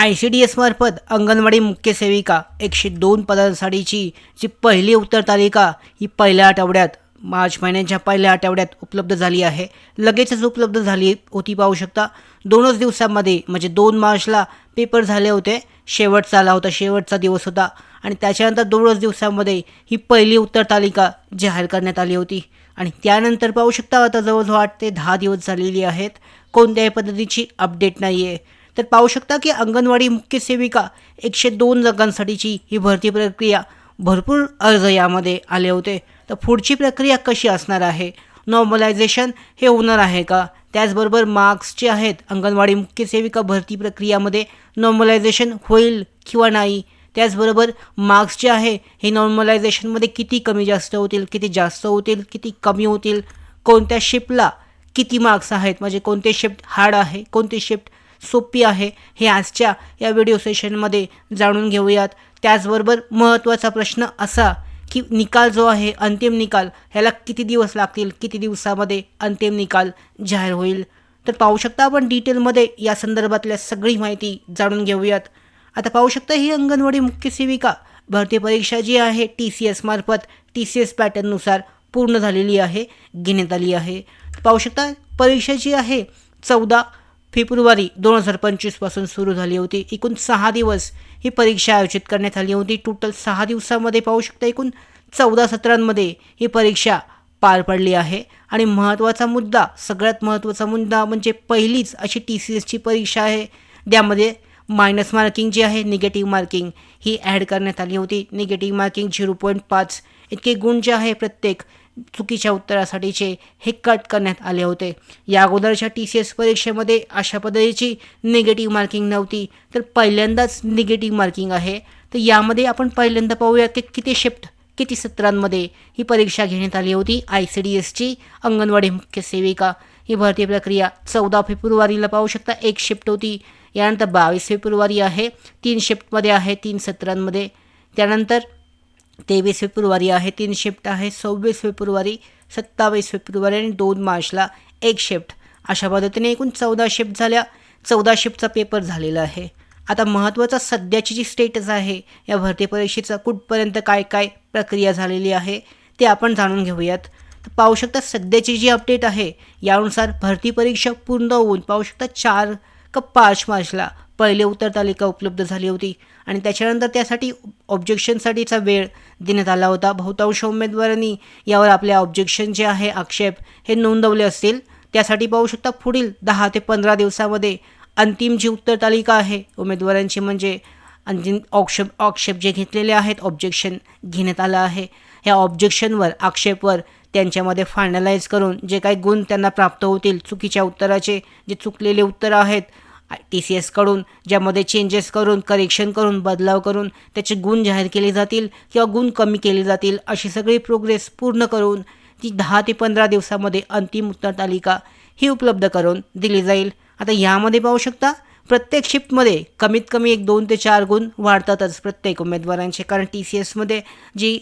I C D एसमार्फत अंगणवाडी मुख्य सेविका एकशे दोन पदांसाठीची जी पहिली उत्तर तालिका ही पहिल्या आठवड्यात मार्च महिन्याच्या पहिल्या आठवड्यात उपलब्ध झाली आहे. लगेचच उपलब्ध झाली होती पाहू शकता. दोनच दिवसांमध्ये म्हणजे दोन मार्चला पेपर झाले होते. शेवटचा आला होता शेवटचा दिवस होता. आणि त्याच्यानंतर दोनच दिवसांमध्ये ही पहिली उत्तर तालिका जाहीर करण्यात आली होती. आणि त्यानंतर पाहू शकता आता जवळजवळ आठ ते दहा दिवस झालेली आहेत. कोणत्याही पद्धतीची अपडेट नाही आहे तर पाहू शकता की अंगणवाडी मुख्य सेविका एकशे दोन जागांसाठीची ही भरती प्रक्रिया भरपूर अर्ज यामध्ये आले होते. तर पुढची प्रक्रिया कशी असणार आहे? नॉर्मलायझेशन हे होणार आहे का? त्याचबरोबर मार्क्स जे आहेत अंगणवाडी मुख्य सेविका भरती प्रक्रियामध्ये नॉर्मलायझेशन होईल किंवा नाही? त्याचबरोबर मार्क्स जे आहे हे नॉर्मलायझेशनमध्ये किती कमी जास्त होतील किती जास्त होतील किती कमी होतील? कोणत्या शिफ्टला किती मार्क्स आहेत? म्हणजे कोणते शिफ्ट हार्ड आहे कोणते शिफ्ट सोपी आहे. हे आजच्या या व्हिडिओ सेशनमध्ये जाणून घेऊयात. त्याचबरोबर महत्त्वाचा प्रश्न असा की निकाल जो आहे अंतिम निकाल ह्याला किती दिवस लागतील? किती दिवसामध्ये अंतिम निकाल जाहीर होईल? तर पाहू शकता आपण डिटेलमध्ये या संदर्भातल्या सगळी माहिती जाणून घेऊयात. आता पाहू शकता ही अंगणवाडी मुख्य सेविका भरती परीक्षा जी आहे टी सी एसमार्फत टी सी एस पॅटर्ननुसार पूर्ण झालेली आहे घेण्यात आली आहे. पाहू शकता परीक्षा जी आहे चौदा फेब्रुवारी दोन हजार पंचवीसपासून सुरू झाली होती. एकूण सहा दिवस ही परीक्षा आयोजित करण्यात आली होती. टोटल सहा दिवसामध्ये पाहू शकता एकूण चौदा सत्रांमध्ये ही परीक्षा पार पडली आहे. आणि महत्त्वाचा मुद्दा सगळ्यात महत्त्वाचा मुद्दा म्हणजे पहिलीच अशी टी सी एसची परीक्षा आहे. ज्यामध्ये मायनस मार्किंग जी आहे निगेटिव्ह मार्किंग ही ॲड करण्यात आली होती. निगेटिव्ह मार्किंग झिरो पॉईंट पाच इतके गुण जे आहे प्रत्येक चुकीच्या उत्तरासाठीचे हे कट करण्यात आले होते. या अगोदरच्या टी सी एस परीक्षेमध्ये अशा पद्धतीची निगेटिव्ह मार्किंग नव्हती. तर पहिल्यांदाच निगेटिव्ह मार्किंग आहे. तर यामध्ये आपण पहिल्यांदा पाहूया की किती शिफ्ट किती सत्रांमध्ये ही परीक्षा घेण्यात आली होती. आय सी डी एसची अंगणवाडी मुख्य सेविका. ही भरती प्रक्रिया चौदा फेब्रुवारीला पाहू शकता. एक शिफ्ट होती. यानंतर बावीस फेब्रुवारी आहे. तीन शिफ्टमध्ये आहे तीन सत्रांमध्ये. त्यानंतर तेवीस फेब्रुवारी आहे तीन शिफ्ट आहे सव्वीस फेब्रुवारी सत्तावीस फेब्रुवारी आणि दोन मार्चला एक शिफ्ट अशा पद्धतीने एकूण चौदा शिफ्ट झाल्या. चौदा शिफ्टचा पेपर झालेला आहे. आता महत्त्वाचा सध्याची जी स्टेटस आहे या भरती परीक्षेचा कुठपर्यंत काय काय प्रक्रिया झालेली आहे ते आपण जाणून घेऊयात. तर पाहू शकता सध्याची जी अपडेट आहे यानुसार भरती परीक्षा पूर्ण होऊन पाहू शकता चार का पाच मार्चला पहिले उत्तर तालिका उपलब्ध झाली होती. आणि त्याच्यानंतर त्यासाठी ऑब्जेक्शनसाठीचा वेळ देण्यात आला होता. बहुतांश उमेदवारांनी यावर आपले ऑब्जेक्शन जे आहे आक्षेप हे नोंदवले असतील. त्यासाठी पाहू शकता पुढील दहा ते पंधरा दिवसामध्ये अंतिम जी उत्तर तालिका आहे उमेदवारांची म्हणजे अंतिम ऑक्षेप आक्षेप जे घेतलेले आहेत ऑब्जेक्शन घेण्यात आलं आहे. ह्या ऑब्जेक्शनवर आक्षेपवर त्यांच्यामध्ये फायनलाइज करून जे काही गुण त्यांना प्राप्त होतील चुकीच्या उत्तराचे जे चुकलेले उत्तरं आहेत टी सी एसकडून ज्यामध्ये चेंजेस करून करेक्शन करून बदलाव करून त्याचे गुण जाहीर केले जातील किंवा गुण कमी केले जातील अशी सगळी प्रोग्रेस पूर्ण करून ती दहा ते पंधरा दिवसामध्ये अंतिम उत्तर तालिका ही उपलब्ध करून दिली जाईल. आता यामध्ये पाहू शकता प्रत्येक शिफ्टमध्ये कमीत कमी एक दोन ते चार गुण वाढतातच प्रत्येक उमेदवारांचे. कारण टी सी एसमध्ये जी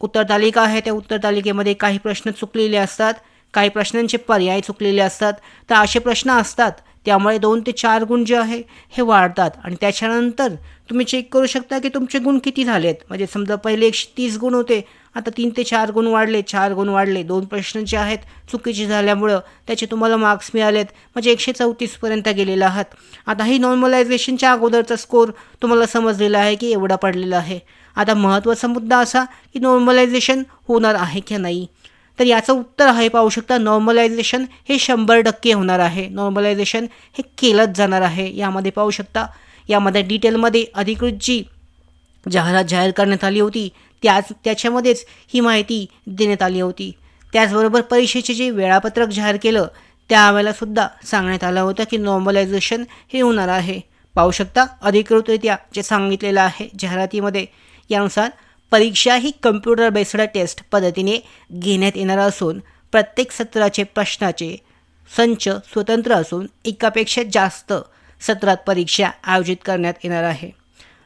उत्तर तालिका आहे त्या उत्तर तालिकेमध्ये काही प्रश्न चुकलेले असतात काही प्रश्नांचे पर्याय चुकलेले असतात. तर असे प्रश्न असतात त्यामुळे दोन ते चार गुण जे आहे हे वाढतात. आणि त्याच्यानंतर तुम्ही चेक करू शकता की तुमचे गुण किती आहेत म्हणजे समजा पहिले एकशे तीस गुण होते आता तीन ते चार गुण वाढले चार गुण वाढले दोन प्रश्न जे आहेत चुकीचे झाल्यामुळं त्याचे तुम्हाला मार्क्स मिळालेत. म्हणजे एकशे चौतीसपर्यंत गेलेला आहात. आता ही नॉर्मलायझेशनच्या अगोदरचा स्कोर तुम्हाला समजलेला आहे की एवढा पडलेला आहे. आता महत्त्वाचा मुद्दा असा की नॉर्मलायझेशन होणार आहे की नाही? तर याचं उत्तर आहे पाहू शकता नॉर्मलायझेशन हे शंभर टक्के होणार आहे. नॉर्मलायझेशन हे केलंच जाणार आहे. यामध्ये पाहू शकता यामध्ये डिटेलमध्ये अधिकृत जी जाहिरात जाहीर करण्यात आली होती. त्याच त्याच्यामध्येच ही माहिती देण्यात आली होती. त्याचबरोबर परीक्षेचे जे वेळापत्रक जाहीर केलं त्यावेळेलासुद्धा सांगण्यात आलं होतं की नॉर्मलायझेशन हे होणार आहे. पाहू शकता अधिकृतरित्या जे सांगितलेलं आहे जाहिरातीमध्ये यानुसार परीक्षा ही कम्प्युटर बेस्ड टेस्ट पद्धतीने घेण्यात येणार असून प्रत्येक सत्राचे प्रश्नाचे संच स्वतंत्र असून एकापेक्षा जास्त सत्रात परीक्षा आयोजित करण्यात येणार आहे.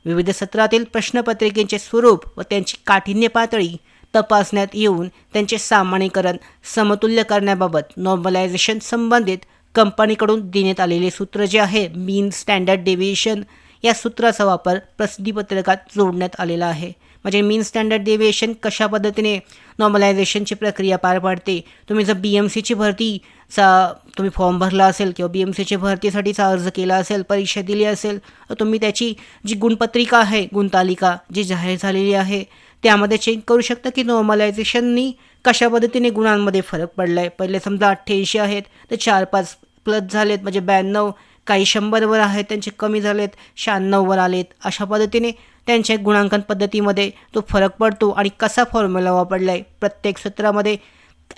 विविध सत्रातील प्रश्नपत्रिकेचे स्वरूप व त्यांची काठिण्य पातळी तपासण्यात येऊन त्यांचे सामान्यीकरण समतुल्य करण्याबाबत नॉर्मलायझेशन संबंधित कंपनीकडून देण्यात आलेले सूत्र जे आहे मीन स्टँडर्ड डेव्हिएशन या सूत्राचा वापर प्रसिद्धीपत्रकात जोडण्यात आलेला आहे. म्हणजे मीन स्टँडर्ड डेव्हिएशन कशा पद्धतीने नॉर्मलायझेशनची प्रक्रिया पार पाडते? तुम्ही जर बी एम सीची भरतीचा तुम्ही फॉर्म भरला असेल किंवा बी एम सीची भरतीसाठीचा अर्ज केला असेल परीक्षा दिली असेल तर तुम्ही त्याची जी गुणपत्रिका आहे गुणतालिका जी जाहीर झालेली आहे त्यामध्ये चेक करू शकता की नॉर्मलायझेशननी कशा पद्धतीने गुणांमध्ये फरक पडला आहे पहिले समजा अठ्ठ्याऐंशी आहेत तर चार पाच प्लस झालेत म्हणजे ब्याण्णव काही शंभरवर आहेत त्यांचे कमी झालेत शहाण्णववर आलेत. अशा पद्धतीने त्यांच्या गुणांकन पद्धतीमध्ये तो फरक पडतो आणि कसा फॉर्म्युला वापरला आहे प्रत्येक सत्रामध्ये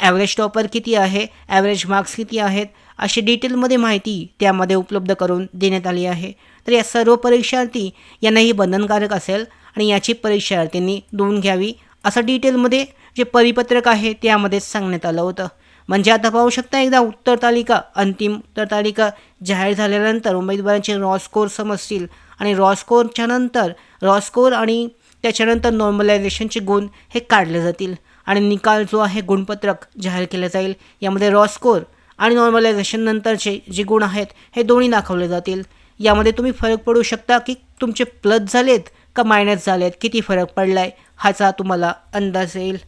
ॲव्हरेज टॉपर किती आहे? ॲव्हरेज मार्क्स किती आहेत? अशी डिटेलमध्ये माहिती त्यामध्ये उपलब्ध करून देण्यात आली आहे. तर या सर्व परीक्षार्थी यांनाही बंधनकारक असेल आणि याची परीक्षार्थींनी दोन घ्यावी असं डिटेलमध्ये जे परिपत्रक आहे त्यामध्येच सांगण्यात आलं होतं. म्हणजे आता पाहू शकता एकदा उत्तर तालिका अंतिम उत्तर तालिका जाहीर झाल्यानंतर उमेदवारांचे रॉ स्कोर समजतील आणि रॉस्कोरच्या नंतर रॉस्कोर आणि त्याच्यानंतर नॉर्मलायझेशनचे गुण हे काढले जातील. आणि निकाल जो आहे गुणपत्रक जाहीर केले जाईल. यामध्ये रॉस्कोर आणि नॉर्मलायझेशन नंतरचे जे गुण आहेत हे दोन्ही दाखवले जातील. यामध्ये तुम्ही फरक पडू शकता की तुमचे प्लस झालेत का मायनस झालेत किती फरक पडला आहे ह्याचा तुम्हाला अंदाज येईल.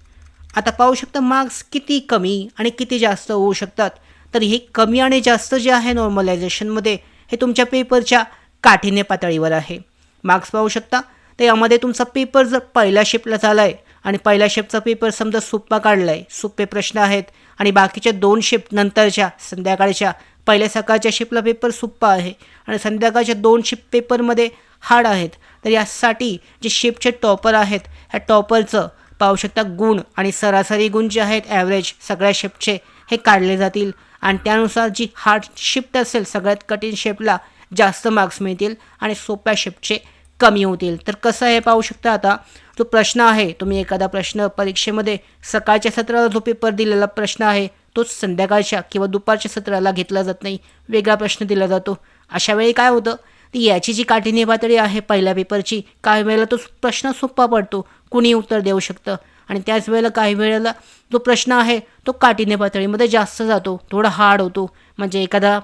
आता पाहू शकता मार्क्स किती कमी आणि किती जास्त होऊ शकतात. तर हे कमी आणि जास्त जे आहे नॉर्मलायझेशनमध्ये हे तुमच्या पेपरच्या काठीण्य पातळीवर आहे. मार्क्स पाहू शकता. तर यामध्ये तुमचा पेपर जर पहिल्या शिफ्टला झाला आहे आणि पहिल्या शिफ्टचा पेपर समजा सोप्पा काढला आहे सोपे प्रश्न आहेत आणि बाकीच्या दोन शिफ्ट नंतरच्या संध्याकाळच्या पहिल्या सकाळच्या शिफ्टला पेपर सोप्पा आहे आणि संध्याकाळच्या दोन शिफ्ट पेपरमध्ये हार्ड आहेत. तर यासाठी जे शिफ्टचे टॉपर आहेत ह्या टॉपरचं पाहू शकता गुण आणि सरासरी गुण जे आहेत ॲव्हरेज सगळ्या शिफ्टचे हे काढले जातील. आणि त्यानुसार जी हार्ड शिफ्ट असेल सगळ्यात कठीण शेपला जास्त मार्क्स मिळतील आणि सोप्या शिफ्टचे कमी होतील. तर कसं आहे पाहू शकता आता? जो प्रश्न आहे तुम्ही एखादा प्रश्न परीक्षेमध्ये सकाळच्या सत्राला जो पेपर दिलेला प्रश्न आहे तोच संध्याकाळच्या किंवा दुपारच्या सत्राला घेतला जात नाही. वेगळा प्रश्न दिला जातो. अशा वेळी काय होतं? ती याची जी काठीण्य पातळी आहे पहिल्या पेपरची काही वेळेला तो प्रश्न सोपा पडतो. कुणी उत्तर देऊ शकतं? आणि त्याच वेळेला काही वेळेला जो प्रश्न आहे तो काठीण्य पातळीमध्ये जास्त जातो. थोडा हार्ड होतो. म्हणजे एखादा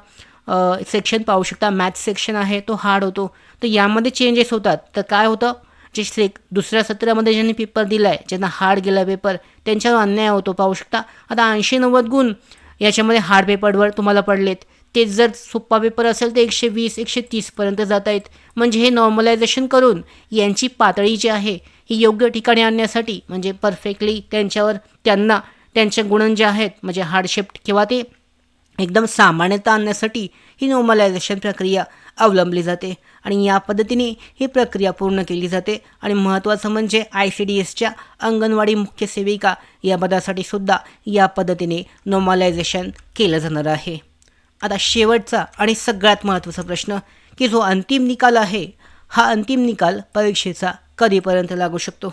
सेक्शन पाहू शकता. मॅथ्स सेक्शन आहे तो हार्ड होतो. तर यामध्ये चेंजेस होतात. तर काय होतं? जे सेक दुसऱ्या सत्रामध्ये ज्यांनी पेपर दिला आहे ज्यांना हार्ड गेला पेपर त्यांच्यावर अन्याय होतो. पाहू शकता. आता ऐंशी नव्वद गुण याच्यामध्ये हार्ड पेपरवर तुम्हाला पडलेत. ते जर सोप्पा पेपर असेल तर एकशे वीस एकशे तीसपर्यंत जात आहेत. म्हणजे हे नॉर्मलायझेशन करून यांची पातळी जी आहे ही योग्य ठिकाणी आणण्यासाठी म्हणजे परफेक्टली त्यांच्यावर त्यांना त्यांचे गुण जे आहेत म्हणजे हार्डशिफ्ट किंवा ते एकदम सामान्यता आणण्यासाठी ही नॉर्मलायझेशन प्रक्रिया अवलंबली जाते. आणि या पद्धतीने ही प्रक्रिया पूर्ण केली जाते. आणि महत्त्वाचं म्हणजे आय सी डी एसच्या अंगणवाडी मुख्य सेविका या पदासाठी सुद्धा या पद्धतीने नॉर्मलायझेशन केलं जाणार आहे. आता शेवटचा आणि सगळ्यात महत्त्वाचा प्रश्न की जो अंतिम निकाल आहे हा अंतिम निकाल परीक्षेचा कधीपर्यंत लागू शकतो?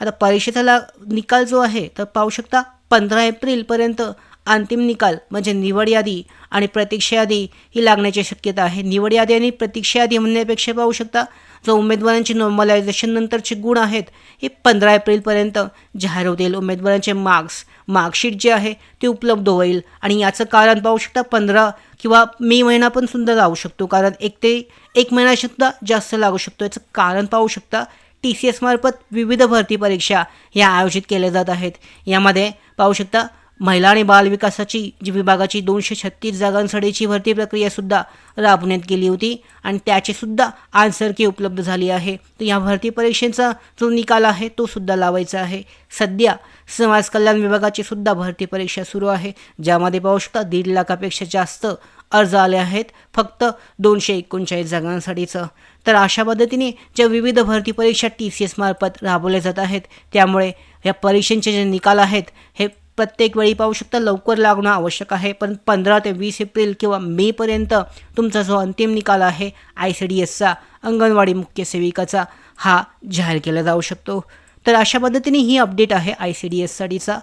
आता परीक्षेचा ला निकाल जो आहे तर पाहू शकता पंधरा एप्रिलपर्यंत अंतिम निकाल म्हणजे निवड यादी आणि प्रतीक्षा यादी ही लागण्याची शक्यता आहे. निवड यादी आणि प्रतीक्षा यादी म्हणण्यापेक्षा पाहू शकता जो उमेदवारांची नॉर्मलायझेशननंतरचे गुण आहेत हे पंधरा एप्रिलपर्यंत जाहीर होतील. उमेदवारांचे मार्क्स मार्कशीट जे आहे ते उपलब्ध होईल. आणि याचं कारण पाहू शकता पंधरा किंवा मे महिना पण सुद्धा लागू शकतो. कारण एक ते एक महिनासुद्धा जास्त लागू शकतो. याचं कारण पाहू शकता टी सी एसमार्फत विविध भरती परीक्षा ह्या आयोजित केल्या जात आहेत. यामध्ये पाहू शकता महिला आणि बालविकासाची जी विभागाची दोनशे छत्तीस जागांसाठीची भरती प्रक्रियासुद्धा राबवण्यात गेली होती आणि त्याचीसुद्धा आन्सर की उपलब्ध झाली आहे. तर या भरती परीक्षेचा जो निकाल आहे तो सुद्धा लावायचा आहे. सध्या समाज कल्याण विभागाची सुद्धा भरती परीक्षा सुरू आहे. ज्यामध्ये पाहू शकता दीड लाखापेक्षा जास्त अर्ज आले आहेत. फक्त दोनशे एकोणचाळीस जागांसाठीचं तर अशा पद्धतीने ज्या विविध भरती परीक्षा टी सी एसमार्फत राबवल्या जात आहेत त्यामुळे या परीक्षांचे जे निकाल आहेत हे प्रत्येक वेळी पाहू शकता लवकर लागणं आवश्यक आहे. पण पंधरा ते वीस एप्रिल किंवा मेपर्यंत तुमचा जो अंतिम निकाल आहे आय सी डी एसचा अंगणवाडी मुख्य सेविकाचा हा जाहीर केला जाऊ शकतो. तर अशा पद्धतीने ही अपडेट आहे आय सी डी एससाठीचा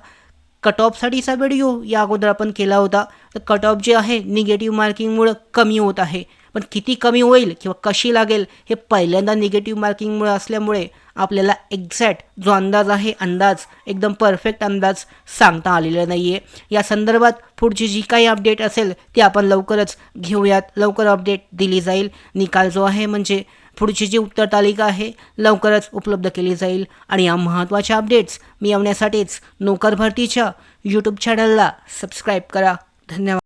कट ऑफसाठीचा व्हिडिओ या अगोदर आपण केला होता. तर कट ऑफ जे आहे निगेटिव्ह मार्किंगमुळं कमी होत आहे. पण किती कमी होईल किंवा कशी लागेल हे पहिल्यांदा निगेटिव्ह मार्किंगमुळे असल्यामुळे आपल्याला एक्झॅक्ट जो अंदाज आहे अंदाज एकदम परफेक्ट अंदाज सांगता आलेला नाही आहे या संदर्भात पुढची जी काही अपडेट असेल ती आपण लवकरच घेऊयात. लवकर अपडेट दिली जाईल. निकाल जो आहे म्हणजे पुढची जी उत्तर तालिका आहे लवकरच उपलब्ध केली जाईल. आणि या महत्त्वाच्या अपडेट्स मिळवण्यासाठीच नोकर भरतीच्या यूट्यूब चॅनलला सबस्क्राईब करा. धन्यवाद.